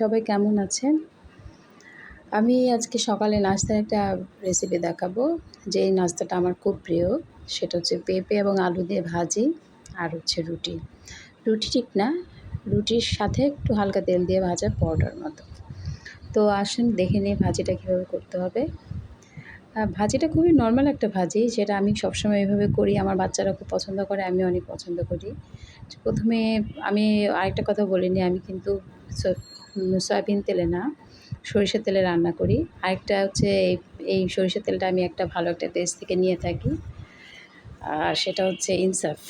সবাই কেমন আছেন? আমি আজকে সকালে নাস্তার একটা রেসিপি দেখাবো। যে নাস্তাটা আমার খুব প্রিয়, সেটা হচ্ছে পেঁপে এবং আলু দিয়ে ভাজি আর হচ্ছে রুটি। রুটি ঠিক না, রুটির সাথে একটু হালকা তেল দিয়ে ভাজা পরোটার মতো। তো আসুন দেখে নিয়ে ভাজিটা কীভাবে করতে হবে। ভাজিটা খুবই নর্মাল একটা ভাজি, যেটা আমি সবসময় এইভাবে করি। আমার বাচ্চারা খুব পছন্দ করে আমি অনেক পছন্দ করি। প্রথমে আমি আরেকটা কথা বলিনি আমি কিন্তু সয়াবিন তেলে না সরিষার তেলে রান্না করি। আরেকটা হচ্ছে এই এই সরিষার তেলটা আমি একটা ভালো একটা দেশ থেকে নিয়ে থাকি। আর সেটা হচ্ছে ইনসাফ।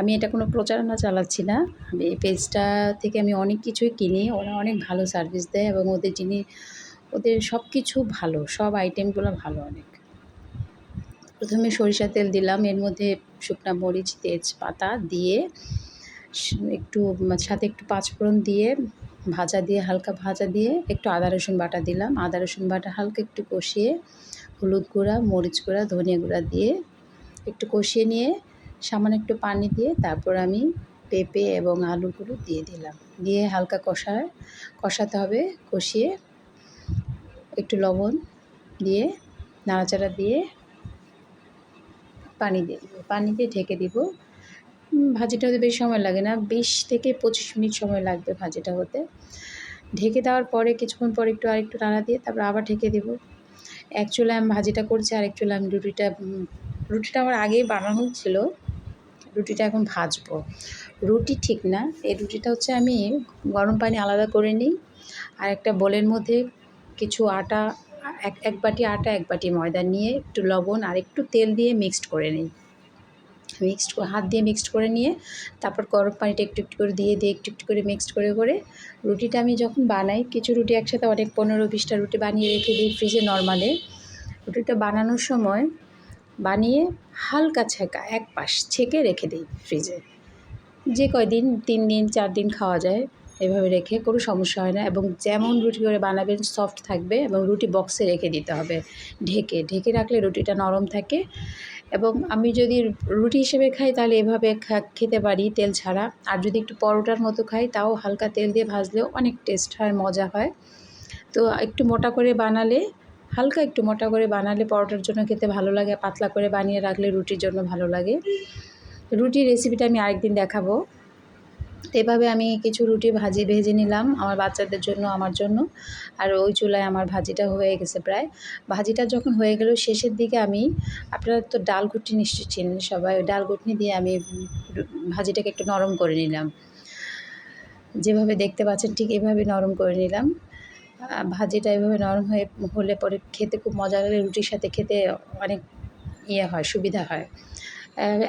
আমি এটা কোনো প্রচারণা চালাচ্ছি না। আমি এই পেজটা থেকে আমি অনেক কিছুই কিনি, ওরা অনেক ভালো সার্ভিস দেয় এবং ওদের যিনি, ওদের সব কিছু ভালো, সব আইটেমগুলো ভালো অনেক। প্রথমে সরিষা তেল দিলাম, এর মধ্যে শুকনো মরিচ, তেজপাতা দিয়ে, একটু সাথে একটু পাঁচফোড়ন দিয়ে ভাজা দিয়ে, হালকা ভাজা দিয়ে একটু আদা, রসুন বাটা দিলাম। আদা, রসুন বাটা হালকা একটু কষিয়ে হলুদ গুঁড়া, মরিচ গুঁড়া, ধনিয়া গুঁড়া দিয়ে একটু কষিয়ে নিয়ে সামান্য একটু পানি দিয়ে তারপর আমি পেঁপে এবং আলুগুলো দিয়ে দিলাম। দিয়ে হালকা কষায় কষাতে হবে। কষিয়ে একটু লবণ দিয়ে নাড়াচাড়া দিয়ে পানি দিয়ে পানি দিয়ে ঢেকে দিব। ভাজিটা হতে বেশি সময় লাগে না, বিশ থেকে পঁচিশ মিনিট সময় লাগবে ভাজিটা হতে। ঢেকে দেওয়ার পরে কিছুক্ষণ পরে একটু আরেকটু নাড়া দিয়ে তারপর আবার ঢেকে দেবো। এক আমি ভাজিটা করছি আর এক আমি রুটিটা রুটিটা আমার আগেই বানানো ছিল। রুটিটা এখন ভাজবো। রুটি ঠিক না, এই রুটিটা হচ্ছে আমি গরম পানি আলাদা করে নিই আর একটা বোলের মধ্যে কিছু আটা, এক এক বাটি আটা, এক বাটি ময়দা নিয়ে একটু লবণ আর একটু তেল দিয়ে মিক্সড করে নিই। মিক্সড হাত দিয়ে মিক্সড করে নিয়ে তারপর গরম পানিটা একটু একটু করে দিয়ে দিয়ে একটু একটু করে মিক্সড করে করে রুটিটা আমি যখন বানাই, কিছু রুটি একসাথে অনেক পনেরো বিশটা রুটি বানিয়ে রেখে দিই ফ্রিজে নর্মালে রুটিটা বানানোর সময় বানিয়ে হালকা ছেঁকা, এক পাশ ছেঁকে রেখে দিই ফ্রিজে যে কয়দিন, তিন দিন, চার দিন খাওয়া যায়, এভাবে রেখে কোনো সমস্যা হয় না এবং যেমন রুটি করে বানাবেন সফট থাকবে এবং রুটি বক্সে রেখে দিতে হবে। ঢেকে ঢেকে রাখলে রুটিটা নরম থাকে। এবং আমি যদি রুটি হিসেবে খাই তাহলে এভাবে খেতে পারি তেল ছাড়া। আর যদি একটু পরোটার মতো খাই তাও হালকা তেল দিয়ে ভাজলেও অনেক টেস্ট হয় মজা হয়। তো একটু মোটা করে বানালে হালকা একটু মোটা করে বানালে পরোটার জন্য খেতে ভালো লাগে পাতলা করে বানিয়ে রাখলে রুটির জন্য ভালো লাগে। রুটির রেসিপিটা আমি আরেকদিন দেখাবো। এভাবে আমি কিছু রুটি ভাজি ভেজে নিলাম আমার বাচ্চাদের জন্য, আমার জন্য। আর ওই চুলায় আমার ভাজিটা হয়ে গেছে প্রায়। ভাজিটা যখন হয়ে গেল, শেষের দিকে আমি, আপনারা তো ডাল ঘুটনি নিশ্চয়ই চিনেন সবাই ডাল ঘুটনি দিয়ে আমি ভাজিটাকে একটু নরম করে নিলাম। যেভাবে দেখতে পাচ্ছেন ঠিক এভাবে নরম করে নিলাম। ভাজিটা এভাবে নরম হয়ে, হলে পরে খেতে খুব মজা লাগে, রুটির সাথে খেতে অনেক ইয়ে হয়, সুবিধা হয়।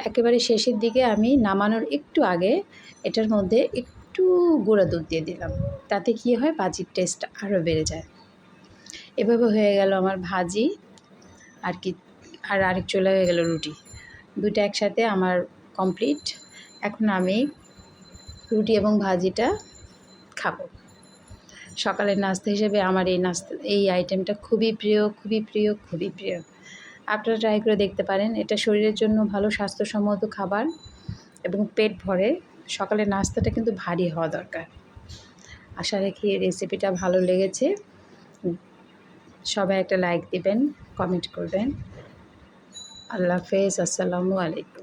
একেবারে শেষের দিকে আমি নামানোর একটু আগে এটার মধ্যে একটু গুঁড়া দুধ দিয়ে দিলাম। তাতে কী হয়? ভাজির টেস্ট আরও বেড়ে যায়। এভাবে হয়ে গেল আমার ভাজি। আর কি, আর আরেক চলে হয়ে গেল রুটি। দুটো একসাথে আমার কমপ্লিট এখন আমি রুটি এবং ভাজিটা খাব। সকালের নাস্তা হিসেবে আমার এই নাস্তা, এই আইটেমটা খুবই প্রিয় খুবই প্রিয় খুবই প্রিয়। আপনারা ট্রাই করে দেখতে পারেন। এটা শরীরের জন্য ভালো, স্বাস্থ্যসম্মত খাবার এবং পেট ভরে। সকালে নাস্তাটা কিন্তু ভারী হওয়া দরকার। আশা রাখি রেসিপিটা ভালো লেগেছে। সবাই একটা লাইক দিবেন কমেন্ট করবেন। আল্লাহ হাফেজ, আসসালামু আলাইকুম।